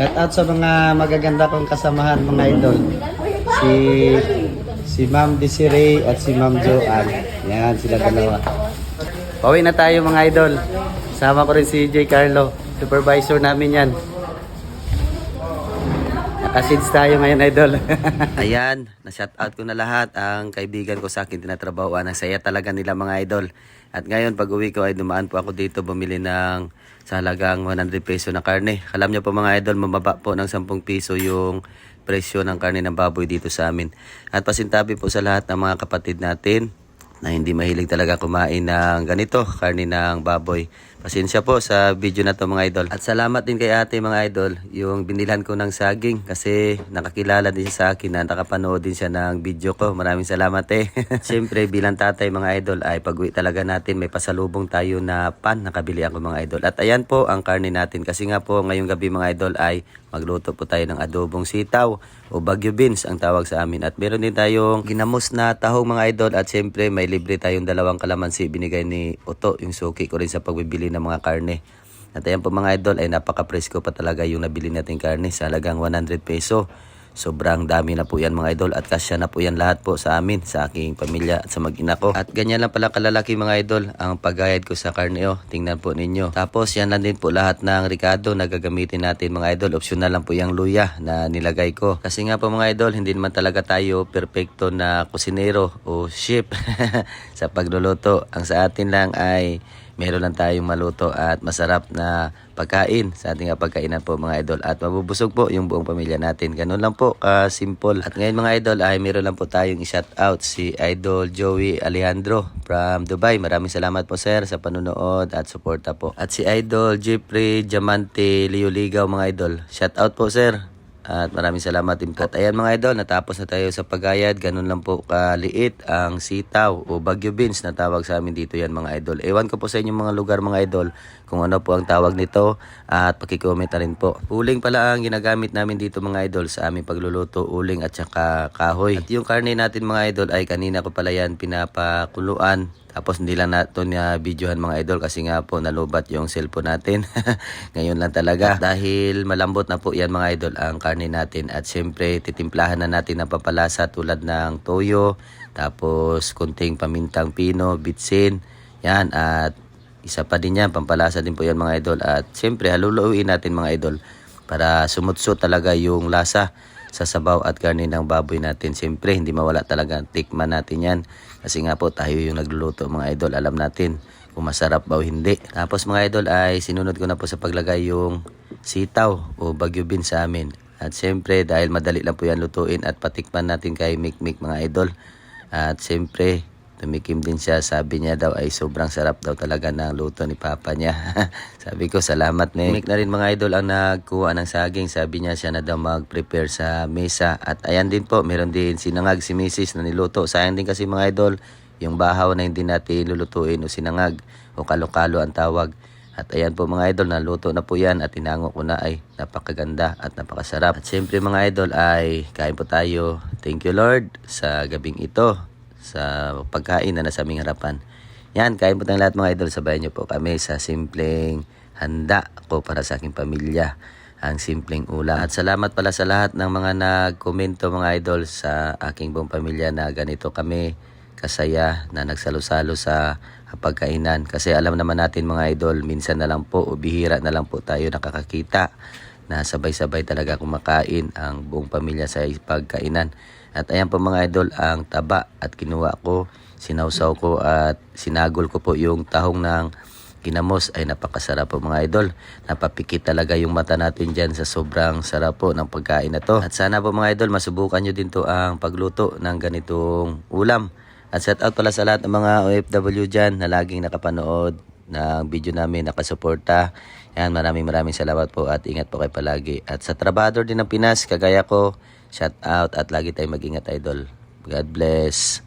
Shout out sa mga magaganda kong kasamahan mga idol. Si si Ma'am Desiree at si Ma'am Joanne. Yan sila dalawa. Pauwi na tayo mga idol. Sama ko rin si J. Carlo. Supervisor namin yan. Nakasids tayo ngayon, idol. Ayan, na-shout out ko na lahat ang kaibigan ko sa akin tinatrabahoan. Ang saya talaga nila mga idol. At ngayon, pag uwi ko ay dumaan po ako dito bumili ng sa halagang 100 peso na karne. Alam niyo po mga idol, mababa po ng 10 piso yung presyo ng karne ng baboy dito sa amin. At pasintabi po sa lahat ng mga kapatid natin na hindi mahilig talaga kumain ng ganito, karne ng baboy. Pasensya po sa video na to mga idol. At salamat din kay ate mga idol, yung binilhan ko ng saging kasi nakakilala din sa akin na nakapanood din siya ng video ko. Maraming salamat eh. Siyempre bilang tatay mga idol ay pag talaga natin may pasalubong tayo na pan nakabili ako mga idol. At ayan po ang karne natin kasi nga po ngayong gabi mga idol ay magluto po tayo ng adobong sitaw o bagyo beans ang tawag sa amin. At meron din tayong ginamos na tahong mga idol at siyempre may libre tayong dalawang kalamansi binigay ni Oto yung suki ko rin sa pagbibili ng mga karne. At ayan po mga idol ay napaka-presko pa talaga yung nabili nating karne sa halagang 100 peso. Sobrang dami na po yan mga idol at kasya na po yan lahat po sa amin, sa aking pamilya at sa mag-ina ko. At ganyan lang pala kalalaki mga idol ang paggayad ko sa karne oh. Tingnan po ninyo. Tapos yan lang din po lahat ng ricado na gagamitin natin mga idol. Optional lang po yung luya na nilagay ko. Kasi nga po mga idol, hindi naman talaga tayo perfecto na kusinero o chef sa pagluluto. Ang sa atin lang ay meron lang tayong maluto at masarap na pagkain sa ating pagkainan po mga idol at mabubusog po yung buong pamilya natin. Ganun lang po ka-simple. At ngayon mga idol ay meron lang po tayong i-shout out si Idol Joey Alejandro from Dubai. Maraming salamat po sir sa panunood at suporta po. At si Idol Jeffrey Diamante Leo Ligaw mga idol. Shout out po sir. At maraming salamat din po. At ayan mga idol, natapos na tayo sa pagayad. Ganun lang po kaliit ang sitaw o bagyo beans na tawag sa amin dito yan mga idol. Ewan ko po sa inyong mga lugar mga idol kung ano po ang tawag nito at pakicomment rin po. Uling pala ang ginagamit namin dito mga idol sa aming pagluluto, uling at saka kahoy. At yung karne natin mga idol ay kanina ko pala yan pinapakuluan tapos hindi lang nato na videohan mga idol kasi nga po nalubat yung cellphone natin. Ngayon lang talaga. Dahil malambot na po yan mga idol ang karne natin. At syempre titimplahan na natin ng papalasa tulad ng toyo. Tapos kunting pamintang pino, bitsin. Yan at isa pa din yan. Pampalasa din po yan mga idol. At syempre haluluin natin mga idol para sumutso talaga yung lasa sa sabaw at karne ng baboy natin. Siyempre, hindi mawala talaga. Tikman natin yan. Kasi nga po, tayo yung nagluluto mga idol. Alam natin kung masarap ba o hindi. Tapos mga idol ay sinunod ko na po sa paglagay yung sitaw o bagyo bean sa amin. At siyempre, dahil madali lang po yan lutuin at patikman natin kay Mikmik mga idol. At siyempre, tumikim din siya. Sabi niya daw ay sobrang sarap daw talaga ng luto ni Papa niya. Sabi ko, salamat ni Mik na rin mga idol ang nagkuha ng saging. Sabi niya siya na daw mag-prepare sa mesa. At ayan din po, meron din sinangag si Mrs. na niluto. Sayang din kasi mga idol, yung bahaw na hindi natin lulutuin o sinangag o kalokalo ang tawag. At ayan po mga idol, naluto na po yan at tinango ko na ay napakaganda at napakasarap. At siyempre mga idol ay kain po tayo. Thank you Lord sa gabing ito sa pagkain na nasa aming harapan. Yan, kain po tayong lahat mga idol. Sabayan niyo po kami sa simpleng handa ko para sa aking pamilya. Ang simpleng ulam. At salamat pala sa lahat ng mga nagkomento mga idol sa aking buong pamilya na ganito kami kasaya na nagsalo-salo sa pagkainan. Kasi alam naman natin mga idol, minsan na lang po o bihira na lang po tayo nakakakita na sabay-sabay talaga kumakain ang buong pamilya sa pagkainan. At ayan po mga idol ang taba at kinuha ko, sinawsaw ko at sinagol ko po yung tahong ng ginamos ay napakasarap po mga idol. Napapikit talaga yung mata natin dyan sa sobrang sarap po ng pagkain na to. At sana po mga idol masubukan nyo din to ang pagluto ng ganitong ulam. At shout out pala sa lahat ng mga OFW dyan na laging nakapanood ng video namin, nakasuporta. Yan, maraming maraming salamat po at ingat po kayo palagi. At sa trabador din ng Pinas, kagaya ko, shout out at lagi tayong mag-ingat idol. God bless.